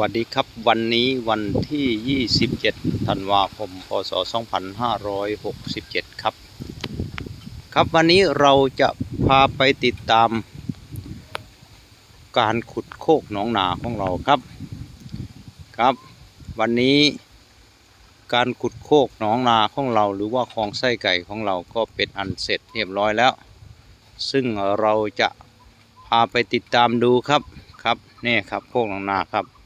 วัสดีครับวันนี้วันที่ 27 ธันวาคม พศ 2567 ครับ ครับวันนี้เราจะพาไปติดตาม การขุดโคกหนองนาของเราครับครับ วันนี้การขุดโคกหนองนาของเรา หรือว่าคลองไส้ไก่ของเราก็เป็นอันเสร็จเรียบร้อยแล้ว ซึ่งเราจะพาไปติดตามดูครับครับนี่ครับโคกหนองนาครับ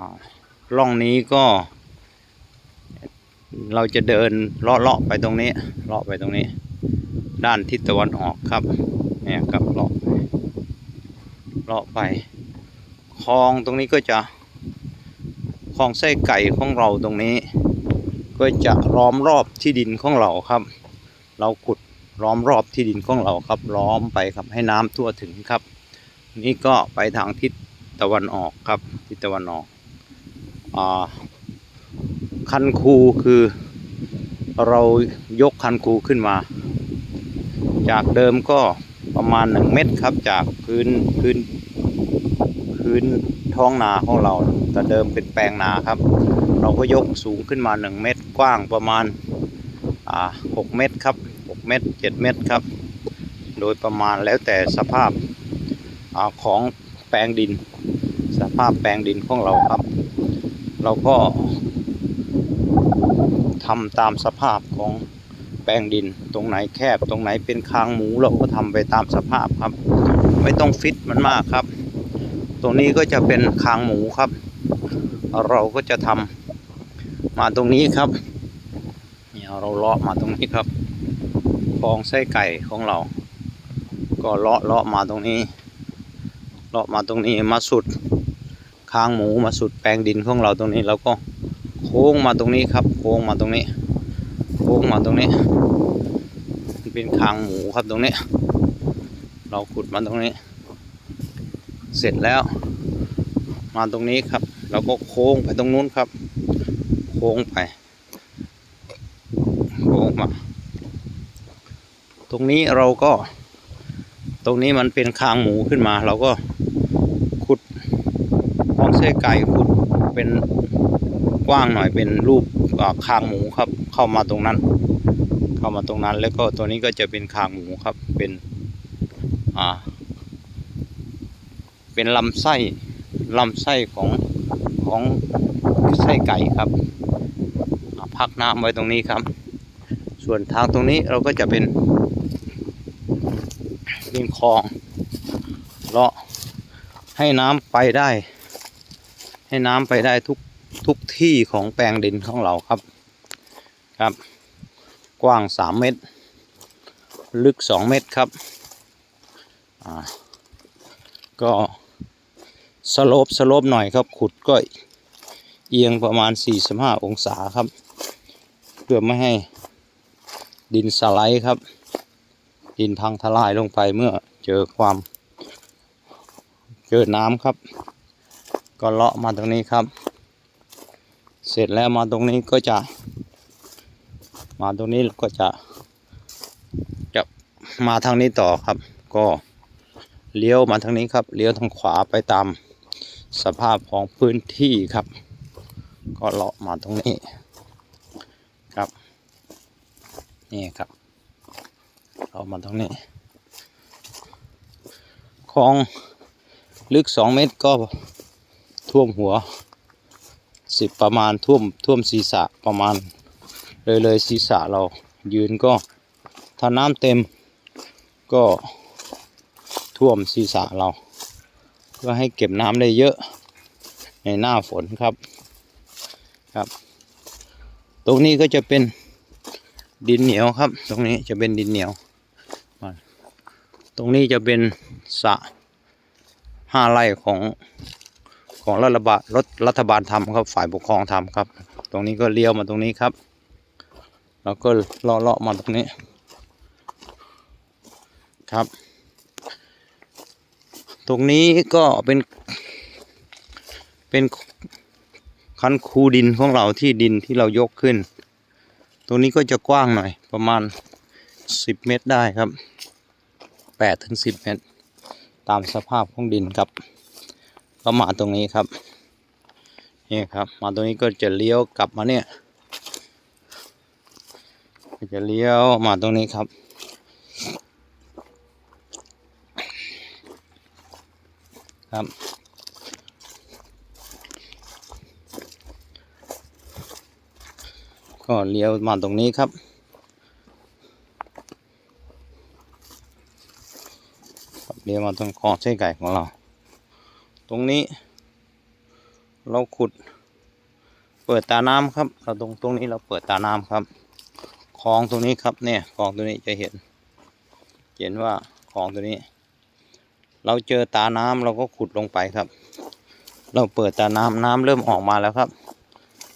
อ่าร่องนี้ก็ เราจะเดินเลาะๆไปตรงนี้เลาะไปตรงนี้ ด้านทิศตะวันออกครับเนี่ยครับเลาะไปเลาะไปคลองตรงนี้ก็จะคลองไส้ไก่ของเราตรงนี้ ก็จะล้อมรอบที่ดินของเราครับ เราขุดล้อมรอบที่ดินของเราครับล้อมไปครับให้น้ำทั่วถึงครับ นี่ก็ไปทางทิศตะวันออกครับทิศตะวันออก คันคูคือเรายกคันคูขึ้นมา จากเดิมก็ประมาณหนึ่งเมตรครับจากพื้นพื้นพื้นท้องนาของเราแต่เดิมเป็นแปลงนาครับ เราก็ยกสูงขึ้นมาหนึ่งเมตรกว้างประมาณาหกเมตรครับหกเมตรเจ็ดเมตรครับ โดยประมาณแล้วแต่สภาพอาของแปลงดิน สภาพแปลงดินของเราครับ เราก็ทำตามสภาพของแปลงดิน ตรงไหนแคบตรงไหนเป็นคางหมูเราก็ทำไปตามสภาพครับ ไม่ต้องฟิตมันมากครับ ตรงนี้ก็จะเป็นคางหมูครับ เราก็จะทำมาตรงนี้ครับเนี่ยเราเลาะมาตรงนี้ครับคลองไส้ไก่ของเรา ก็เลาะเลาะมาตรงนี้ เลาะมาตรงนี้มาสุด คางหมูมาสุดแปลงดินของเราตรงนี้เราก็โค้งมาตรงนี้ครับ โค้งมาตรงนี้ โค้งมาตรงนี้มันเป็นคางหมูครับตรงนี้ เราขุดมาตรงนี้ เสร็จแล้ว มาตรงนี้ครับ เราก็โค้งไปตรงนู้นครับ โค้งไป โค้งมา ตรงนี้เราก็ ตรงนี้มันเป็นคางหมูขึ้นมา เราก็ ของเส้ไก่ขุดเป็นกว้างหน่อยเป็นรูปคางหมูครับ เข้ามาตรงนั้น เข้ามาตรงนั้น แล้วก็ตัวนี้ก็จะเป็นคางหมูครับ เป็นอ่าเป็นลำไส้ลำไส้ของของไส้ไก่ครับพักน้ำไว้ตรงนี้ครับ ส่วนทางตรงนี้เราก็จะเป็นเป็นคลองเลาะให้น้ำไปได้ ให้น้ำไปได้ทุกทุกที่ของแปลงดินของเราครับครับ กว้างสามเมตร ลึกสองเมตรครับก็สโลปสโลปหน่อยครับ ขุดก็เอียงประมาณ 45 องศาครับ เพื่อไม่ให้ดินสไลด์ครับ ดินพังทลายลงไปเมื่อเจอความเจอน้ำครับ ก็เลาะมาตรงนี้ครับ เสร็จแล้วมาตรงนี้ก็จะ มาตรงนี้ก็จะ จะมาทางนี้ต่อครับ ก็เลี้ยวมาทางนี้ครับ เลี้ยวทางขวาไปตามสภาพของพื้นที่ครับ ก็เลาะมาตรงนี้ครับ นี่ครับเลาะมาตรงนี้คลองลึกสองเมตรก็ ท่วมหัวสิบประมาณท่วมท่วมศีรษะประมาณ เลยเลยศีรษะเรายืนก็ถ้าน้ำเต็มก็ท่วมศีรษะเรา เพื่อให้เก็บน้ำได้เยอะในหน้าฝนครับครับ ตรงนี้ก็จะเป็นดินเหนียวครับ ตรงนี้จะเป็นดินเหนียวมาตรงนี้จะเป็นสระห้าไร่ของ ของรัฐบาลรถรัฐบาลทำครับ ฝ่ายปกครองทำครับ ตรงนี้ก็เลี้ยวมาตรงนี้ครับ แล้วก็เลาะเลาะมาตรงนี้ ครับ ตรงนี้ก็เป็น เป็นคันคูดินของเราที่ดินที่เรายกขึ้น ตรงนี้ก็จะกว้างหน่อยประมาณสิบเมตรได้ครับแปดถึงสิบเมตร ตามสภาพของดินครับ ประมาตรงนี้ครับนี่ครับ มาตรงนี้ก็จะเลี้ยวกลับมาเนี่ยจะเลี้ยวมาตรงนี้ครับ ครับ ก็เลี้ยวมาตรงนี้ครับเลี้ยวมาตรงคองไส้ไก่ของเรา ตรงนี้ เราขุด เปิดตาน้ำครับ เราตรงตรงนี้เราเปิดตาน้ำครับคลองตรงนี้ครับเนี่ยคลองตัวนี้จะเห็น เห็นว่าคลองตัวนี้ เราเจอตาน้ำเราก็ขุดลงไปครับ เราเปิดตาน้ำน้ำเริ่มออกมาแล้วครับ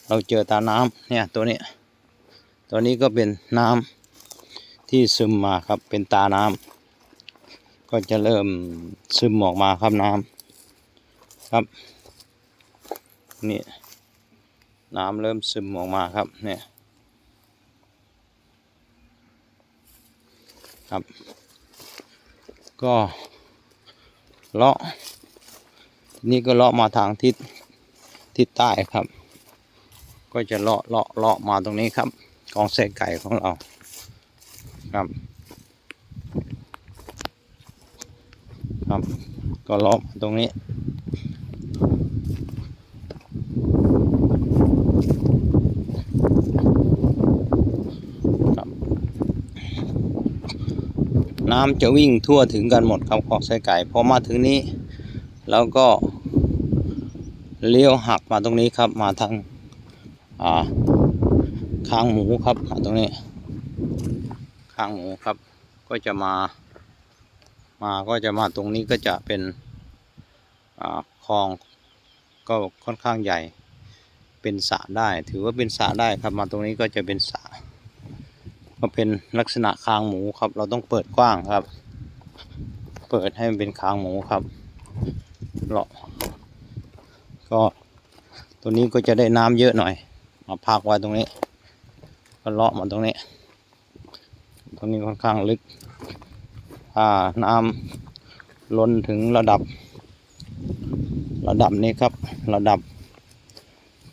เราเจอตาน้ำเนี่ยตัวนี้ ตัวนี้ก็เป็นน้ำที่ซึมมาครับเป็นตาน้ำก็จะเริ่มซึมออกมาครับน้ำ ครับ นี่น้ำเริ่มซึมออกมาครับเนี่ยครับ ก็เลาะนี่ก็เลาะมาทางทิศทิศใต้ครับ ก็จะเลาะเลาะเลาะมาตรงนี้ครับกองเศษไก่ของเราครับครับ ก็เลาะมาตรงนี้ น้ำจะวิ่งทั่วถึงกันหมดครับคลองไส้ไก่พอมาถึงนี้ แล้วก็เลี้ยวหักมาตรงนี้ครับ มาทางอ่าคางหมูครับมาตรงนี้คางหมูครับ ก็จะมา มาก็จะมาตรงนี้ก็จะเป็นอ่าคลองก็ค่อนข้างใหญ่เป็นสระได้ ถือว่าเป็นสระได้ครับมาตรงนี้ก็จะเป็นสระ็เป็นลักษณะคางหมูครับ เราต้องเปิดกว้างครับ เปิดให้มันเป็นคางหมูครับเลาะก็ตัวนี้ก็จะได้น้ำเยอะหน่อย มาพักไว้ตรงนี้ก็เลาะมาตรงนี้ ตรงนี้ค่อนข้างลึกถ้าน้ำล้นถึงระดับ ระดับนี้ครับ ระดับ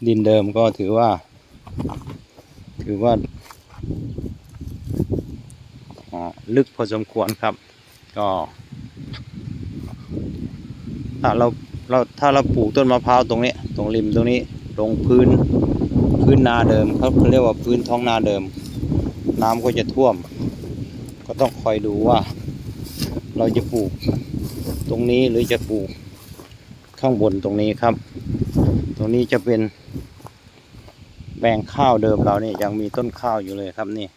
ดินเดิมก็ถือว่า ถือว่าอ่า ลึกพอสมควรครับ ก็ถ้าเราเราถ้าเราปลูกต้นมะพร้าวตรงนี้ตรงริมตรงนี้ตรงพื้นพื้นนาเดิมเขาเรียกว่าพื้นท้องนาเดิม น้ำก็จะท่วม ก็ต้องคอยดูว่า เราจะปลูกตรงนี้หรือจะปลูกข้างบนตรงนี้ครับ ตรงนี้จะเป็นแปลงข้าวเดิมเราเนี่ยยังมีต้นข้าวอยู่เลยครับนี่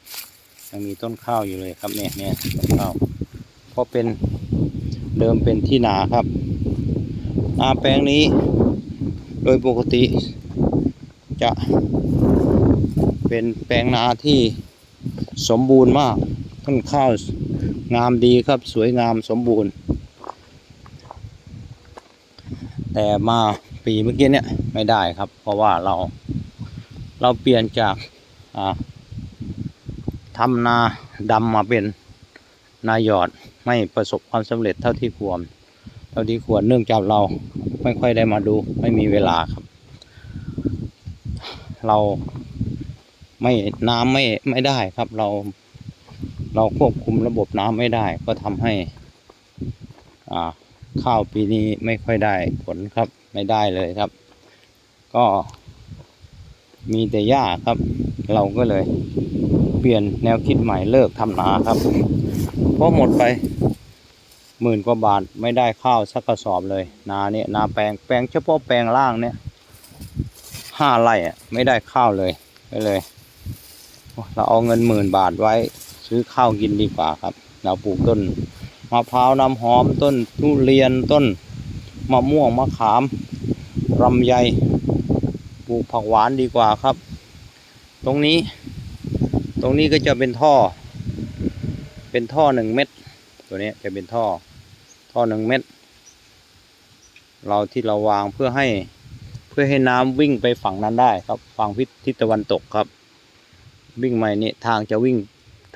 ยังมีต้นข้าวอยู่เลยครับเนี่ยเนี่ยต้นข้าวเพราะเป็นเดิมเป็นที่นาครับนาแปลงนี้ โดยปกติ จะเป็นแปลงนาที่สมบูรณ์มากต้นข้าวงามดีครับสวยงามสมบูรณ์ แต่มาปีเมื่อกี้เนี่ยไม่ได้ครับ เพราะว่าเราเราเปลี่ยนจากอ่า ทำนาดำมาเป็นนายอดไม่ประสบความสำเร็จเท่าที่ควร เท่าที่ควรเนื่องจากเราไม่ค่อยได้มาดูไม่มีเวลาครับ เราไม่น้ำไม่ไม่ได้ครับเรา เราควบคุมระบบน้ำไม่ได้ ก็ทำให้อ่าข้าวปีนี้ไม่ค่อยได้ผลครับไม่ได้เลยครับ ก็มีแต่หญ้าครับ เราก็เลย เปลี่ยนแนวคิดใหม่เลิกทำนาครับ เพราะหมดไปหมื่นกว่าบาทไม่ได้ข้าวสักกระสอบเลย นาเนี่ยนาแปลงแปลงเฉพาะแปลงล่างเนี่ยห้าไร่อะไม่ได้ข้าวเลยก็เลย เราเอาเงินหมื่นบาทไว้ซื้อข้าวกินดีกว่าครับ เราปลูกต้นมะพร้าวน้ำหอมต้นทุเรียนต้นมะม่วงมะขามลำไยปลูกผักหวานดีกว่าครับ ตรงนี้ ตรงนี้ก็จะเป็นท่อ เป็นท่อหนึ่งเม็ด ตัวนี้จะเป็นท่อ ท่อหนึ่งเม็ด เราที่เราวางเพื่อให้เพื่อให้น้ำวิ่งไปฝั่งนั้นได้ครับ ฝั่งทิศตะวันตกครับ วิ่งไปนี่ทางจะวิ่ง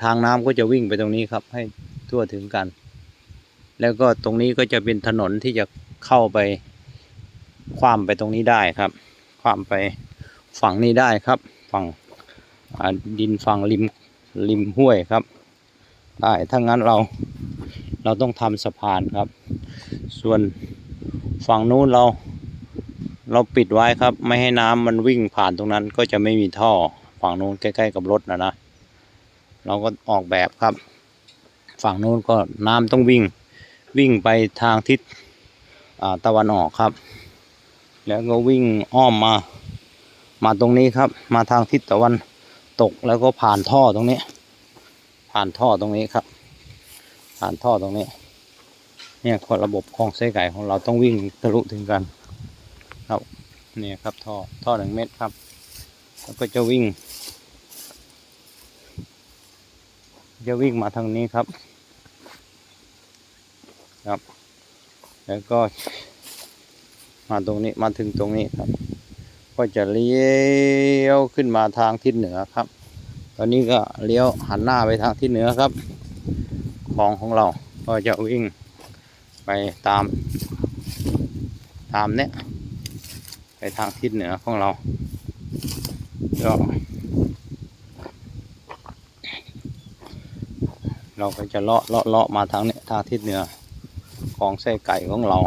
ทางน้ำก็จะวิ่งไปตรงนี้ครับ ให้ทั่วถึงกัน แล้วก็ตรงนี้ก็จะเป็นถนนที่จะเข้าไปคว้ามไปตรงนี้ได้ครับข้ามไปฝั่งนี้ได้ครับ ฝั่ง ดินฝั่งริมริมห้วยครับ ได้ถ้างั้นเราเราต้องทำสะพานครับ ส่วนฝั่งนู้นเรา เราปิดไว้ครับ ไม่ให้น้ำมันวิ่งผ่านตรงนั้นก็จะไม่มีท่อฝั่งนู้นใกล้ ๆ กับรถนะนะ เราก็ออกแบบครับ ฝั่งนู้นก็น้ำต้องวิ่งวิ่งไปทางทิศตะวันออกครับ แล้วก็วิ่งอ้อมมา มาตรงนี้ครับ มาทางทิศตะวัน ตกแล้วก็ผ่านท่อตรงนี้ ผ่านท่อตรงนี้ครับ ผ่านท่อตรงนี้ เนี่ยคนระบบคลองไส้ไก่ของเราต้องวิ่งทะลุถึงกัน ครับเนี่ยครับท่อท่อหนึ่งเมตรครับ แล้วก็จะวิ่ง จะวิ่งมาทางนี้ครับ ครับ แล้วก็มาตรงนี้มาถึงตรงนี้ครับ ก็จะเลี้ยวขึ้นมาทางทิศเหนือครับ ตอนนี้ก็เลี้ยวหันหน้าไปทางทิศเหนือครับคลองของเราก็จะวิ่งไปตามตามเนี้ยไปทางทิศเหนือของเราก็เราก็จะเลาะเลาะเลาะมาทางเนี้ยทางทิศเหนือของไส้ไก่ของเรา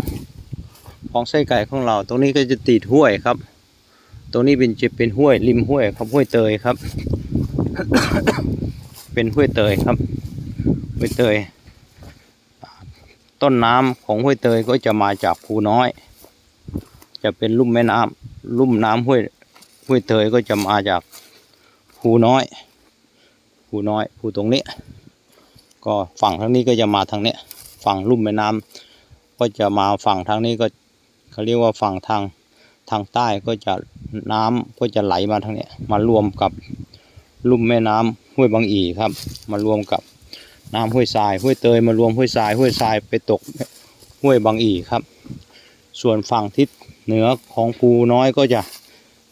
ของไส้ไก่ของเรา ตรงนี้ก็จะติดห้วยครับ ตรงนี้เป็นจะเป็นห้วยริมห้วยครับห้วยเตยครับ เป็นห้วยเตยครับ ห้วยเตย ต้นน้ำของห้วยเตยก็จะมาจากภูน้อย จะเป็นลุ่มแม่น้ำลุ่มน้ำห้วยห้วยเตยก็จะมาจากภูน้อยภูน้อยภูตรงนี้ ก็ฝั่งทางนี้ก็จะมาทางเนี้ยฝั่งลุ่มแม่น้ำก็จะมาฝั่งทางนี้ก็เขาเรียกว่าฝั่งทาง ทางใต้ก็จะน้ำก็จะไหลมาทางเนี้ยมารวมกับลุ่มแม่น้ำห้วยบางอีครับ มารวมกับน้ำห้วยทรายห้วยเตยมารวมห้วยทรายห้วยทรายไปตกห้วยบางอีครับ ส่วนฝั่งทิศเหนือของภูน้อยก็จะ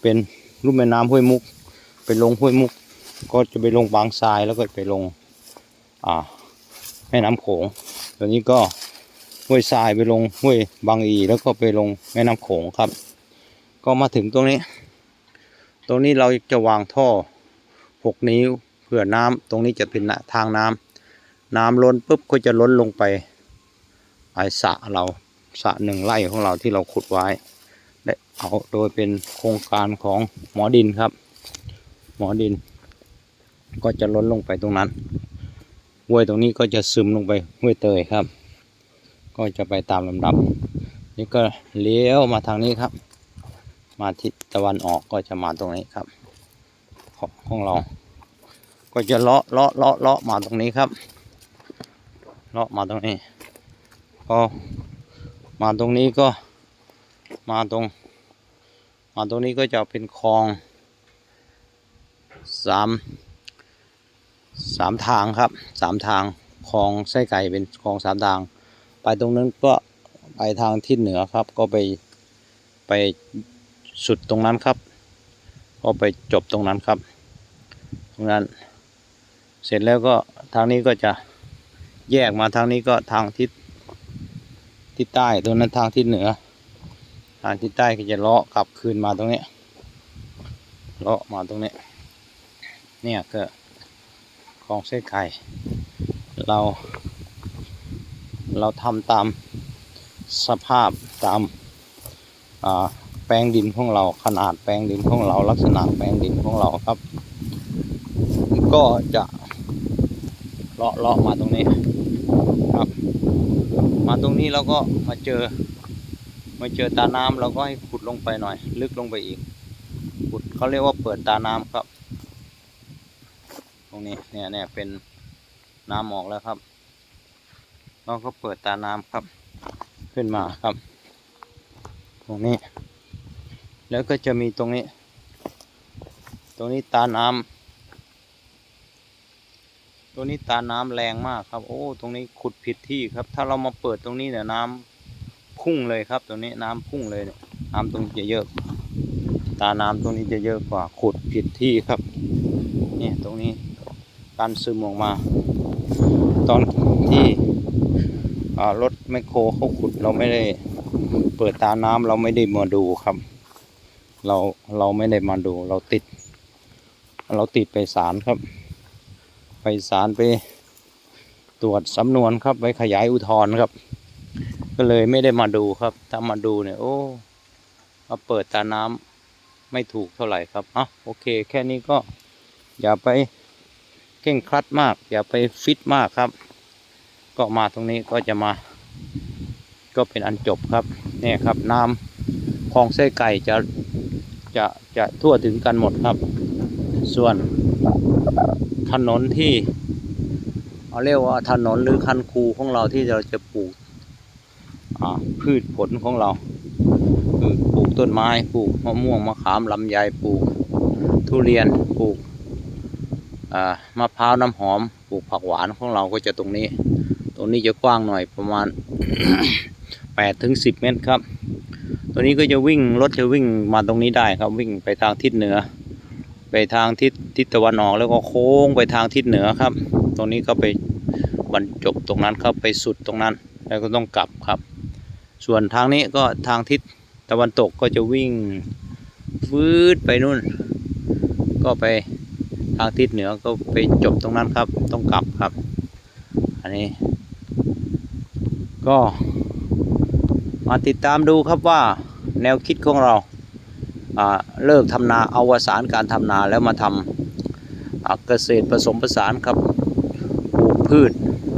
เป็นลุ่มแม่น้ำห้วยมุกไปลงห้วยมุก ก็จะไปลงบางทรายแล้วก็ไปลงอ่าแม่น้ำโขงตัวนี้ก็ห้วยทรายไปลงห้วยบางอี แล้วก็ไปลงแม่น้ำโขงครับ ก็มาถึงตรงนี้ ตรงนี้เราจะวางท่อหกนิ้วเพื่อน้ำตรงนี้จะเป็นทางน้ำน้ำล้นปุ๊บก็จะล้นลงไปไอสระเราสระหนึ่งไร่ของเราที่เราขุดไว้ ได้เอาโดยเป็นโครงการของหมอดินครับ หมอดิน ก็จะล้นลงไปตรงนั้นห้วยตรงนี้ก็จะซึมลงไปห้วยเตยครับ ก็จะไปตามลำดับ นี่ก็เลี้ยวมาทางนี้ครับ มาทิศตะวันออกก็จะมาตรงนี้ครับ ของของเรา ก็จะเลาะเลาะเลาะเลาะมาตรงนี้ครับ เลาะมาตรงนี้พอมาตรงนี้ก็มาตรง มาตรงนี้ก็จะเป็นคลองสามสามทางครับสามทางคลองไส้ไก่เป็นคลองสามทาง ไปตรงนั้นก็ไปทางทิศเหนือครับ ก็ไปไป สุดตรงนั้นครับ ก็ไปจบตรงนั้นครับ ตรงนั้น เสร็จแล้วก็ทางนี้ก็จะแยกมาทางนี้ก็ทางทิศทิศใต้ตรงนั้นทางทิศเหนือ ทางทิศใต้ก็จะเลาะกลับคืนมาตรงนี้เลาะมาตรงนี้เนี่ยก็คลองเส้นไข่เรา เราทำตามสภาพตามอ่า แปลงดินของเรา ขนาดแปลงดินของเรา ลักษณะแปลงดินของเราครับ ก็จะเลาะเลาะมาตรงนี้ครับ มาตรงนี้เราก็มาเจอ มาเจอตาน้ำเราก็ให้ขุดลงไปหน่อย ลึกลงไปอีก ขุดเขาเรียกว่าเปิดตาน้ำครับ ตรงนี้เนี่ยเนี่ยเป็นน้ำออกแล้วครับ เราก็เปิดตาน้ำครับ ขึ้นมาครับ ตรงนี้ แล้วก็จะมีตรงนี้ ตรงนี้ตาน้ำตรงนี้ตาน้ำแรงมากครับ โอ้ ตรงนี้ขุดผิดที่ครับ ถ้าเรามาเปิดตรงนี้เนี่ยน้ำพุ่งเลยครับ ตรงนี้น้ำพุ่งเลยเนี่ยน้ำตรงนี้จะเยอะ ตาน้ำตรงนี้จะเยอะกว่า ขุดผิดที่ครับ เนี่ยตรงนี้การซึมออกมา ตอนที่รถแมคโครเขาขุดเราไม่ได้ เปิดตาน้ำเราไม่ได้มาดูครับ เราเราไม่ได้มาดูเราติด เราติดไปศาลครับ ไปศาลไปตรวจสำนวนครับไปขยายอุทธรณ์ครับ ก็เลยไม่ได้มาดูครับ ถ้ามาดูเนี่ยโอ้มาเปิดตาน้ำไม่ถูกเท่าไหร่ครับอะโอเค แค่นี้ก็อย่าไปเข่งครัดมาก อย่าไปฟิตมากครับ ก็มาตรงนี้ก็จะมา ก็เป็นอันจบครับเนี่ยครับน้ำคลองไส้ไก่จะ จะจะทั่วถึงกันหมดครับ ส่วนถนนที่เอาเรียกว่าถนนหรือคันคูของเราที่เราจะปลูกพืชผลของเราคือปลูกต้นไม้ปลูกมะม่วงมะขามลำไยปลูกทุเรียนปลูกมะพร้าวน้ำหอมปลูกผักหวานของเราก็จะตรงนี้ ตรงนี้จะกว้างหน่อยประมาณแปดถึงสิบเมตรครับ ตัวนี้ก็จะวิ่งรถจะวิ่งมาตรงนี้ได้ครับวิ่งไปทางทิศเหนือ ไปทางทิศทิศตะวันออกแล้วก็โค้งไปทางทิศเหนือครับ ตรงนี้ก็ไปบรรจบตรงนั้นครับไปสุดตรงนั้น แล้วก็ต้องกลับครับ ส่วนทางนี้ก็ทางทิศตะวันตกก็จะวิ่งวืดไปนู่น ก็ไปทางทิศเหนือก็ไปจบตรงนั้นครับ ต้องกลับครับ อันนี้ ก็ มาติดตามดูครับว่าแนวคิดของเราเลิกทำนาเอาวสานการทำนาแล้วมาทำเกษตรผสมผสานครับปลูกพืช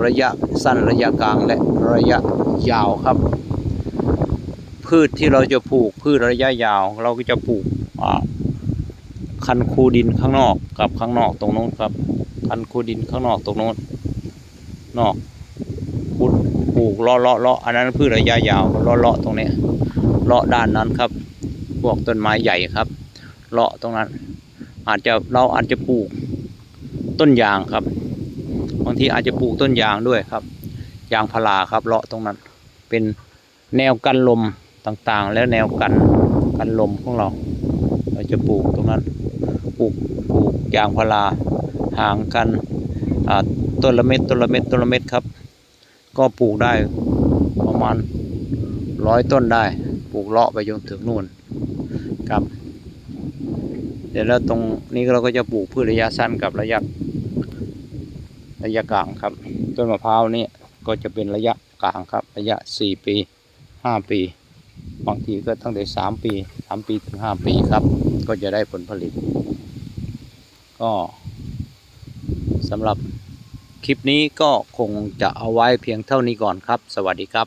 ระยะสั้นระยะกลางและระยะยาวครับ พืชที่เราจะปลูกพืชระยะยาว เราก็จะปลูกคันคูดินข้างนอกกับข้างนอกตรงโน้นครับคันคูดินข้างนอกตรงโน้นนอกพุด ปลูกเลาะเลาะเลาะอันนั้นพืชระยะยาวเลาะเลาะตรงนี้เลาะด้านนั้นครับ พวกต้นไม้ใหญ่ครับ เลาะตรงนั้น อาจจะเราอาจจะปลูกต้นยางครับ บางทีอาจจะปลูกต้นยางด้วยครับ ยางพาราครับเลาะตรงนั้น เป็นแนวกันลมต่างๆ แล้วแนวกันกันลมของเรา เราจะปลูกตรงนั้น ปลูกปลูกยางพาราห่างกันต้นละเม็ดต้นละเม็ดต้นละเม็ดครับ ก็ปลูกได้ประมาณร้อยต้นได้ ปลูกเลาะไปจนถึงนู่นครับ เดี๋ยวแล้วตรงนี้เราก็จะปลูกพืชระยะสั้นกับระยะระยะกลางครับ ต้นมะพร้าวนี่ก็จะเป็นระยะกลางครับ ระยะสี่ปีห้าปี บางทีก็ตั้งแต่สามปีสามปีถึงห้าปีครับ ก็จะได้ผลผลิต ก็สำหรับ คลิปนี้ก็คงจะเอาไว้เพียงเท่านี้ก่อนครับ สวัสดีครับ